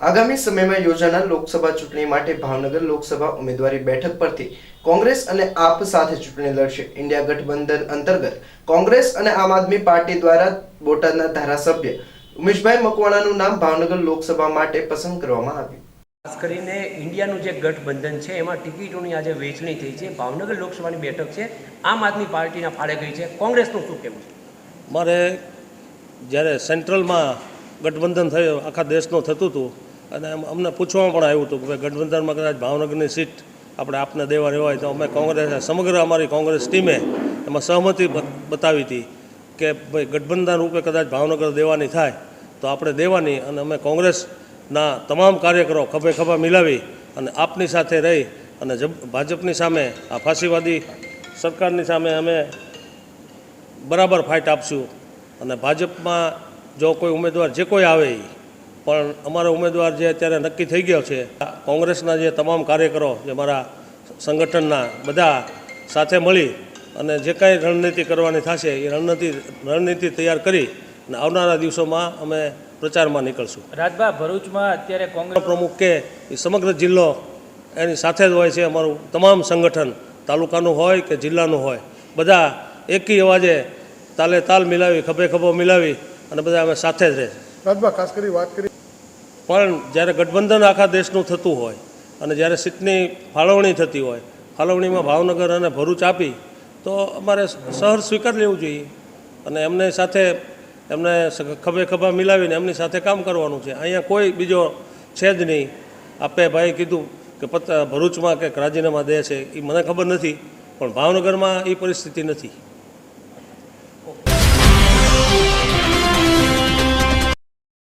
આગામી સમયમાં યોજાનાર લોકસભા ચૂંટણી માટે ભાવનગર લોકસભા ઉમેદવારી બેઠક પરથી કોંગ્રેસ અને આપ સાથે ચૂંટણી લડશે. ઇન્ડિયા ગઠબંધન અંતર્ગત કોંગ્રેસ અને આમ આદમી પાર્ટી દ્વારા બોટાદના ધારાસભ્ય ઉમેશભાઈ મકવાણાનું નામ ભાવનગર લોકસભા માટે પસંદ કરવામાં આવ્યું. ખાસ કરીને ઇન્ડિયાનું જે ગઠબંધન છે એમાં ટિકિટોની આજે વહેંચણી થઈ છે. ભાવનગર લોકસભાની બેઠક છે. આમ આદમી પાર્ટીના ફાળે ગઈ છે. કોંગ્રેસનું શું કહેવું છે? મારે જ્યારે સેન્ટ્રલમાં ગઠબંધન થયું આખા દેશનું થતું હતું અને અમને પૂછવામાં પણ આવ્યું હતું કે ગઠબંધનમાં કદાચ ભાવનગરની સીટ આપણે આપને દેવા હોય તો અમે કોંગ્રેસ સમગ્ર અમારી કોંગ્રેસ ટીમે એમાં સહમતિ બતાવી હતી કે ભાઈ ગઠબંધન રૂપે કદાચ ભાવનગર દેવાની થાય તો આપણે દેવાની અને અમે કોંગ્રેસના તમામ કાર્યકરો ખભે ખભા મિલાવી અને આપની સાથે રહી અને ભાજપની સામે આ ફાંસીવાદી સરકારની સામે અમે બરાબર ફાઇટ આપશું અને ભાજપમાં જો કોઈ ઉમેદવાર જે કોઈ આવે ઈ, પણ અમારો ઉમેદવાર જે અત્યારે નક્કી થઈ ગયો છે કોંગ્રેસના જે તમામ કાર્યકરો જે મારા સંગઠનના બધા સાથે મળી અને જે કાંઈ રણનીતિ કરવાની થશે એ રણનીતિ રણનીતિ તૈયાર કરી અને આવનારા દિવસોમાં અમે પ્રચારમાં નીકળશું. રાજભા ભરૂચમાં અત્યારે કોંગ્રેસ પ્રમુખ કે એ સમગ્ર જિલ્લો એની સાથે જ હોય છે અમારું તમામ સંગઠન તાલુકાનું હોય કે જિલ્લાનું હોય બધા એકી અવાજે તાલે તાલ મિલાવી ખભે ખભો મિલાવી અને બધા અમે સાથે જ રહે રાજભા ખાસ કરી વાત કરી. પણ જ્યારે ગઠબંધન આખા દેશનું થતું હોય અને જ્યારે સીટની ફાળવણી થતી હોય, ફાળવણીમાં ભાવનગર અને ભરૂચ આપી, તો અમારે સહર સ્વીકાર લેવું જોઈએ. અને એમને સાથે એમને ખભે ખભા મિલાવીને એમની સાથે કામ કરવાનું છે. અહીંયા કોઈ બીજો છે જ નહીં. આપે ભાઈ કીધું કે ભરૂચમાં કે રાજીનામા દે છે એ મને ખબર નથી, પણ ભાવનગરમાં એ પરિસ્થિતિ નથી.